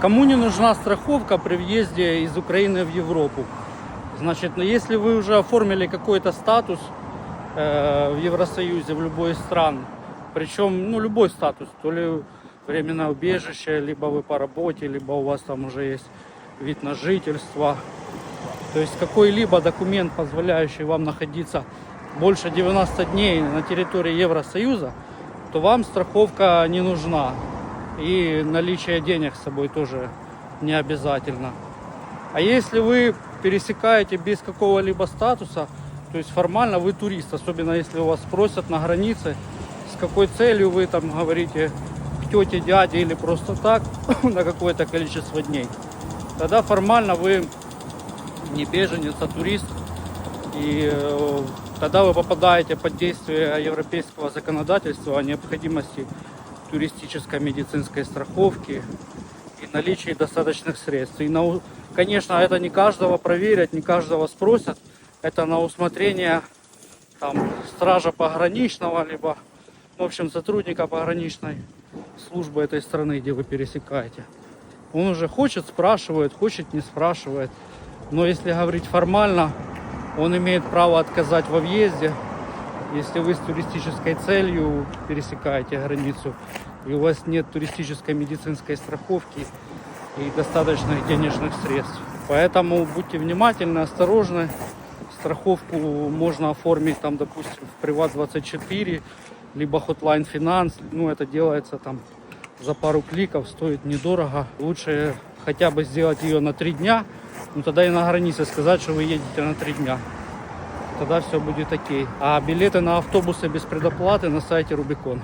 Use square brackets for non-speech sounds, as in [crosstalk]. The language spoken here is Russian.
Кому не нужна страховка при въезде из Украины в Европу? Значит, ну, если вы уже оформили какой-то статус э, в Евросоюзе, в любой из стран, причем, ну, любой статус, то ли временное убежище, либо вы по работе, либо у вас там уже есть вид на жительство, то есть какой-либо документ, позволяющий вам находиться больше 90 дней на территории Евросоюза, то вам страховка не нужна. И наличие денег с собой тоже не обязательно. А если вы пересекаете без какого-либо статуса, то есть формально вы турист, особенно если у вас спросят на границе, с какой целью вы там говорите к тете, дяде или просто так [coughs] на какое-то количество дней, тогда формально вы не беженец, а турист. И э, тогда вы попадаете под действие европейского законодательства о необходимости туристической медицинской страховки и наличии достаточных средств. И, на конечно, это не каждого проверят, не каждого спросят. Это на усмотрение там, стража пограничного, либо, в общем, сотрудника пограничной службы этой страны, где вы пересекаете. Он уже хочет, спрашивает, хочет, не спрашивает. Но если говорить формально, он имеет право отказать во въезде, если вы с туристической целью пересекаете границу, и у вас нет туристической медицинской страховки и достаточных денежных средств. Поэтому будьте внимательны, осторожны. Страховку можно оформить там, допустим, в Приват24, либо Hotline Finance. Ну, это делается там за пару кликов, стоит недорого. Лучше хотя бы сделать ее на три дня, ну тогда и на границе сказать, что вы едете на три дня. Тогда все будет окей. А билеты на автобусы без предоплаты на сайте Рубикон.